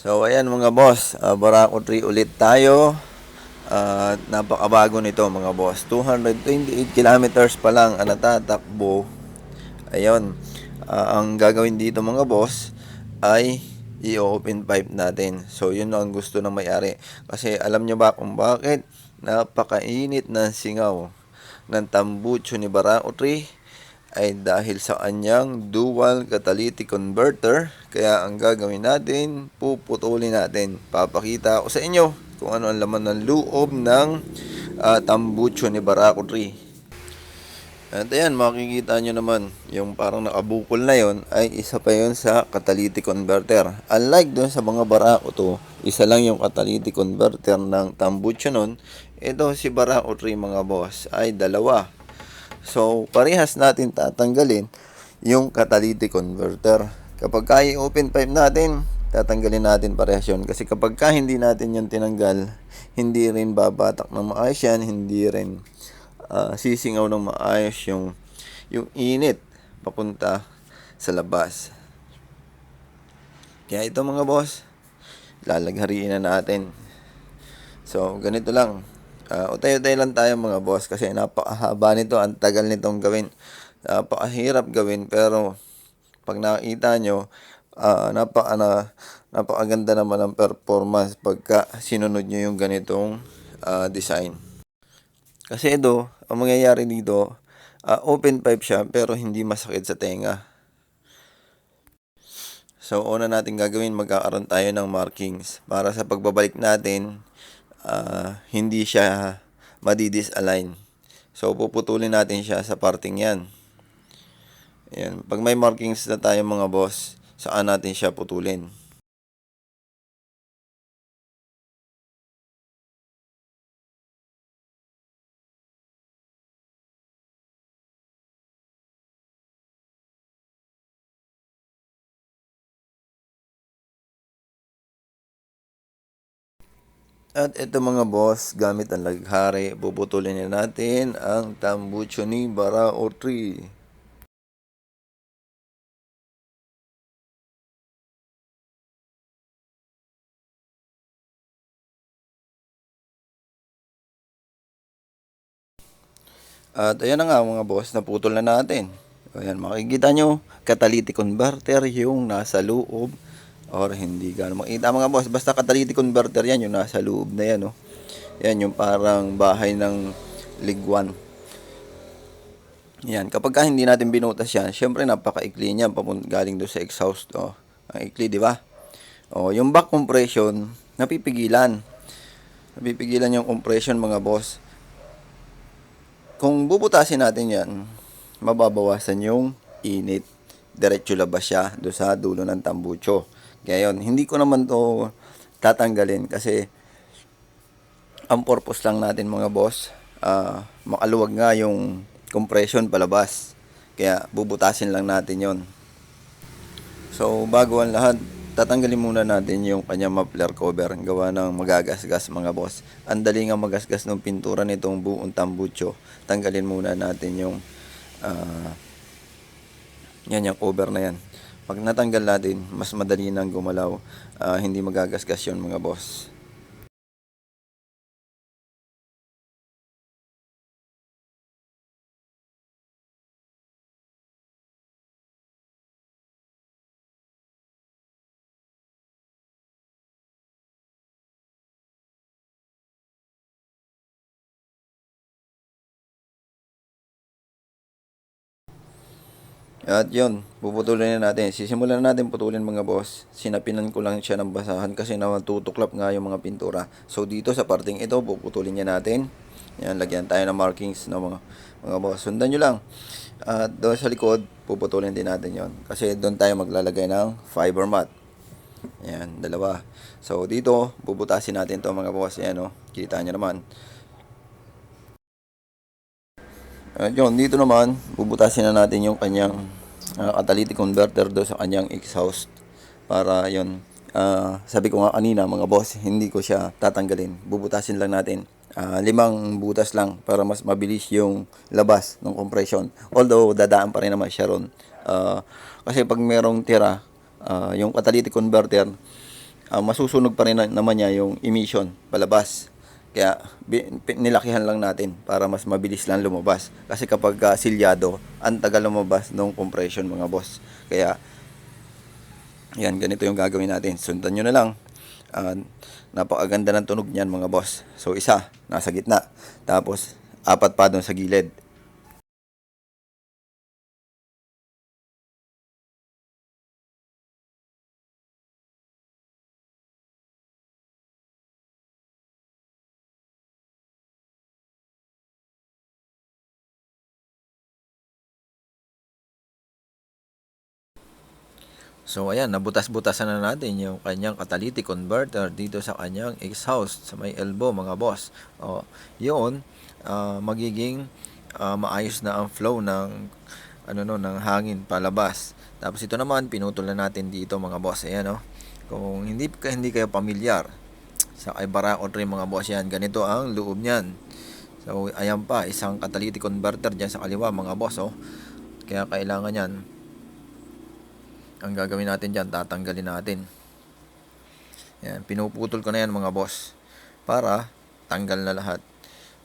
So ayan mga boss, uh, Barako 3 ulit tayo. At napakabago nito mga boss. 228 kilometers pa lang ang natatakbo. Ayun. Ah, ang gagawin dito mga boss ay i-open pipe natin. So yun ang gusto ng may-ari. Kasi alam nyo ba kung bakit? Napakainit ng singaw ng tambucho ni Barako 3 ay dahil sa kanyang dual catalytic converter. Kaya ang gagawin natin, puputulin natin. Papakita ko sa inyo kung ano ang laman ng loob ng ah, tambucho ni Barako 3. At ayan, makikita nyo naman, yung parang nakabukol na yon ay isa pa yon sa catalytic converter. Unlike doon sa mga Barako to, isa lang yung catalytic converter ng tambucho nun. Ito si Barako 3 mga boss ay dalawa. So, parehas natin tatanggalin yung catalytic converter. Kapag kaya open pipe natin, tatanggalin natin parehas yun. Kasi kapag ka hindi natin yan tinanggal, hindi rin babatak ng maayos yan, hindi rin ah, sisingaw ng maayos yung, yung init papunta sa labas. Kaya ito mga boss, lalaghariin na natin. So, ganito lang. Uh, utay-utay lang tayo mga boss kasi napakahaba nito, ang tagal nitong gawin. Napakahirap gawin pero pag nakita nyo, ah, napaka, na, napakaganda naman ang performance pagka sinunod nyo yung ganitong ah, design. Kasi ito, ang mangyayari dito, ah, open pipe siya pero hindi masakit sa tenga. So, una natin gagawin, magkakaroon tayo ng markings para sa pagbabalik natin, ah, hindi siya madidisalign. So, puputulin natin siya sa parting yan. Ayan. Pag may markings na tayo mga boss, saan natin siya putulin. At ito mga boss, gamit ang laghari, puputulin na natin ang tambucho ni Barao 3. At ayan na nga mga boss, naputol na natin. Ayan, makikita nyo, catalytic converter yung nasa loob or hindi gano'n makita mga boss. Basta catalytic converter yan, yung nasa loob na yan. Oh. Yan, yung parang bahay ng ligwan. Yan, kapag ka hindi natin binutas yan, syempre napaka-ikli niya papunta galing do sa exhaust. Oh. Ang ikli, di ba? Oh, yung back compression, napipigilan. Napipigilan yung compression mga boss kung bubutasin natin yan, mababawasan yung init. Diretso labas siya do sa dulo ng tambucho. Kaya hindi ko naman to tatanggalin kasi ang purpose lang natin mga boss, uh, makaluwag nga yung compression palabas. Kaya bubutasin lang natin yon. So bago ang lahat, tatanggalin muna natin yung kanyang muffler cover gawa ng magagasgas mga boss ang dali nga magasgas ng pintura nitong buong tambucho tanggalin muna natin yung uh, yan yung cover na yan pag natanggal natin mas madali nang gumalaw uh, hindi magagasgas yun mga boss At yun, puputulin na natin. Sisimulan na natin putulin mga boss. Sinapinan ko lang siya ng basahan kasi natutuklap nga yung mga pintura. So dito sa parting ito, puputulin niya natin. Yan, lagyan tayo ng markings ng mga, mga boss. Sundan nyo lang. At doon sa likod, puputulin din natin yon Kasi doon tayo maglalagay ng fiber mat. Yan, dalawa. So dito, bubutasin natin to mga boss. Yan o, kita nyo naman. At yun, dito naman, bubutasin na natin yung kanyang uh, catalytic converter do sa kanyang exhaust. Para yun, uh, sabi ko nga kanina mga boss, hindi ko siya tatanggalin. Bubutasin lang natin. Uh, limang butas lang para mas mabilis yung labas ng compression. Although, dadaan pa rin naman siya ron. Uh, kasi pag merong tira, uh, yung catalytic converter, ah, masusunog pa rin na- naman niya yung emission palabas. Kaya nilakihan lang natin para mas mabilis lang lumabas. Kasi kapag ah, silyado, ang tagal lumabas ng compression mga boss. Kaya yan, ganito yung gagawin natin. Sundan nyo na lang. Ah, napakaganda ng tunog niyan mga boss. So isa, nasa gitna. Tapos apat pa doon sa gilid. So ayan, nabutas-butasan na natin yung kanyang catalytic converter dito sa kanyang exhaust sa may elbow mga boss. O, yun, ah, magiging ah, maayos na ang flow ng ano no, ng hangin palabas. Tapos ito naman pinutol na natin dito mga boss. Ayan oh. Kung hindi hindi kayo pamilyar sa kay Barako 3 mga boss yan, ganito ang loob niyan. So ayan pa, isang catalytic converter diyan sa kaliwa mga boss oh. Kaya kailangan yan ang gagawin natin dyan, tatanggalin natin. Yan, pinuputol ko na yan mga boss para tanggal na lahat.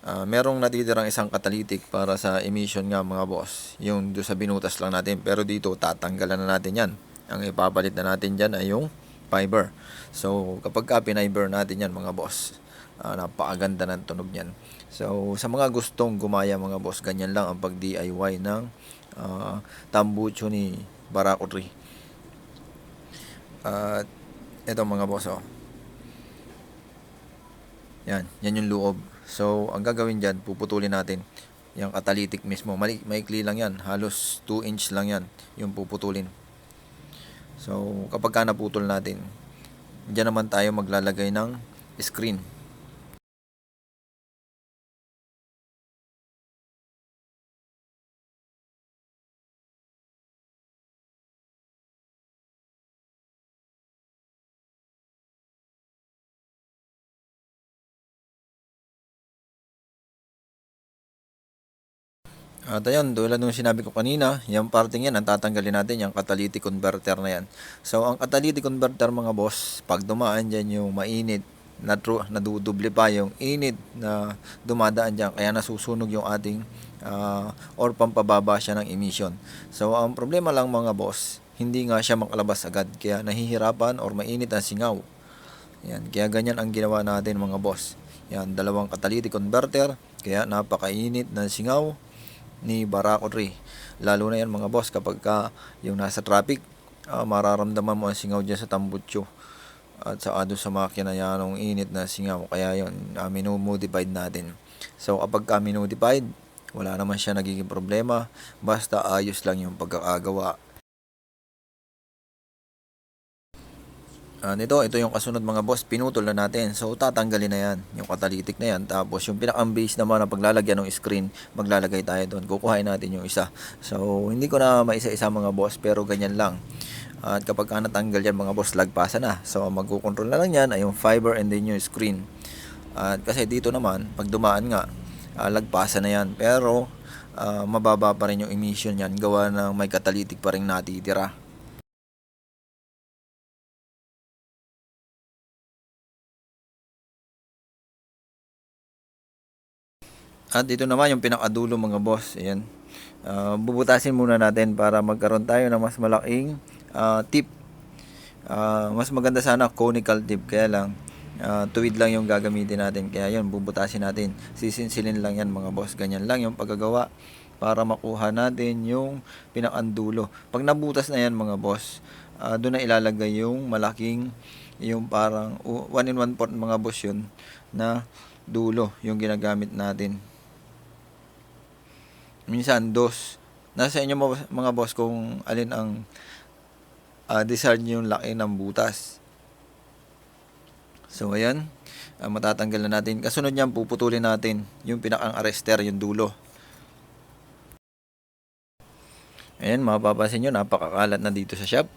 Ah, merong natitirang isang catalytic para sa emission nga mga boss. Yung do sa binutas lang natin. Pero dito, tatanggalan na natin yan. Ang ipapalit na natin dyan ay yung fiber. So, kapag ka piniber natin yan mga boss, ah, napakaganda ng tunog yan. So, sa mga gustong gumaya mga boss, ganyan lang ang pag-DIY ng ah, tambucho ni Barako 3. At ito mga boss oh. Yan, yan yung loob. So, ang gagawin dyan, puputulin natin yung catalytic mismo. Mali, maikli lang yan. Halos 2 inch lang yan yung puputulin. So, kapag ka naputol natin, dyan naman tayo maglalagay ng screen. At ayun, tulad nung sinabi ko kanina, yung parting yan, ang tatanggalin natin, yung catalytic converter na yan. So, ang catalytic converter mga boss, pag dumaan dyan yung mainit, na true, naduduble pa yung init na dumadaan dyan, kaya nasusunog yung ating ah, or pampababa siya ng emission. So, ang problema lang mga boss, hindi nga siya makalabas agad, kaya nahihirapan or mainit ang singaw. Yan, kaya ganyan ang ginawa natin mga boss. Yan, dalawang catalytic converter, kaya napakainit ng singaw ni Barako 3. Lalo na yan mga boss kapag ka yung nasa traffic, ah, mararamdaman mo ang singaw dyan sa tambutso. At sa ado sa makina yan ang init na singaw. Kaya yun, uh, minumodified natin. So kapag ka minodified, wala naman siya nagiging problema. Basta ayos lang yung pagkakagawa. Ah, nito, ito yung kasunod mga boss, pinutol na natin. So, tatanggalin na yan, yung catalytic na yan. Tapos, yung pinakang base naman na paglalagyan ng screen, maglalagay tayo doon. Kukuhain natin yung isa. So, hindi ko na maisa-isa mga boss, pero ganyan lang. At kapag ka natanggal yan mga boss, lagpasan na. So, magkukontrol na lang yan ay yung fiber and then yung screen. At kasi dito naman, pag dumaan nga, ah, lagpasan na yan. Pero, ah, mababa pa rin yung emission yan. Gawa ng may catalytic pa rin natitira. At ito naman yung pinakadulo mga boss. Ayan. Ah, bubutasin muna natin para magkaroon tayo ng mas malaking ah, tip. Ah, mas maganda sana conical tip. Kaya lang, ah, tuwid lang yung gagamitin natin. Kaya yun, bubutasin natin. Sisinsilin lang yan mga boss. Ganyan lang yung paggagawa para makuha natin yung pinakandulo. Pag nabutas na yan mga boss, ah, doon na ilalagay yung malaking, yung parang 1 in 1 port mga boss yun na dulo yung ginagamit natin minsan dos. Nasa inyo mga- boss kung alin ang uh, desired nyo yung laki ng butas. So, ayan. Ah, matatanggal na natin. Kasunod niyan, puputulin natin yung pinakang arrester, yung dulo. Ayan, mapapansin nyo, napakakalat na dito sa shop.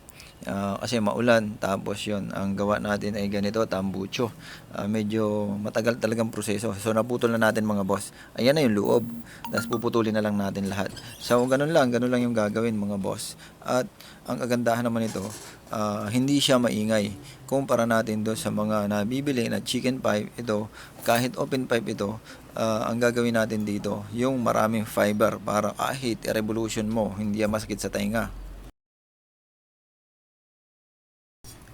Ah, kasi maulan tapos yon ang gawa natin ay ganito tambucho. Ah, medyo matagal talagang proseso. So naputol na natin mga boss. Ayan na yung loob. Tapos puputulin na lang natin lahat. So ganun lang ganun lang yung gagawin mga boss. At ang kagandahan naman ito ah, hindi siya maingay kumpara natin do sa mga nabibili na chicken pipe ito kahit open pipe ito ah, ang gagawin natin dito yung maraming fiber para kahit revolution mo hindi masakit sa tainga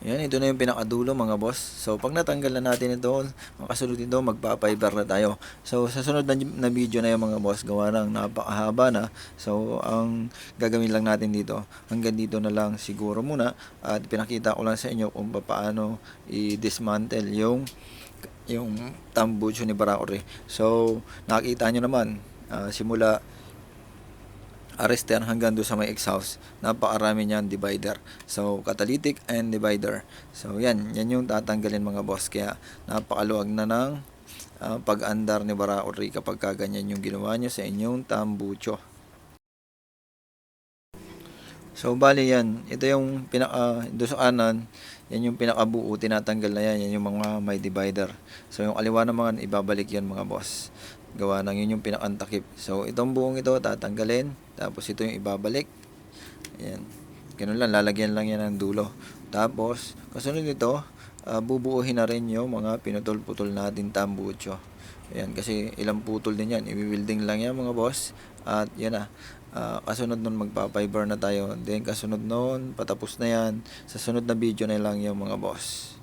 Yan, ito na yung pinakadulo mga boss. So, pag natanggal na natin ito, ang kasunod nito, magpa-fiber na tayo. So, sa sunod na, na video na yung mga boss, gawa ng napakahaba na. So, ang gagawin lang natin dito, hanggang dito na lang siguro muna. At pinakita ko lang sa inyo kung paano i-dismantle yung yung tambucho ni Barakore. So, nakita nyo naman, ah, simula arrestan hanggang doon sa may exhaust. Napakarami niyan divider. So, catalytic and divider. So, yan. Yan yung tatanggalin mga boss. Kaya, napakaluwag na ng ah, pag-andar ni Baraori kapag kaganyan yung ginawa nyo sa inyong tambucho. So, bali yan. Ito yung pinaka, doon sa kanan, yan yung pinakabuo, tinatanggal na yan. Yan yung mga may divider. So, yung aliwa naman, ibabalik yan mga boss. Gawa ng yun yung pinakantakip. So, itong buong ito, tatanggalin. Tapos, ito yung ibabalik. Ayan. Ganun lang, lalagyan lang yan ng dulo. Tapos, kasunod nito, ah, bubuuhin na rin yung mga pinutol-putol natin tambucho. Ayan, kasi ilang putol din yan. I-building lang yan mga boss. At yan na. Ah, kasunod nun magpa-fiber na tayo. Then kasunod nun, patapos na yan. Sa sunod na video na lang yung mga boss.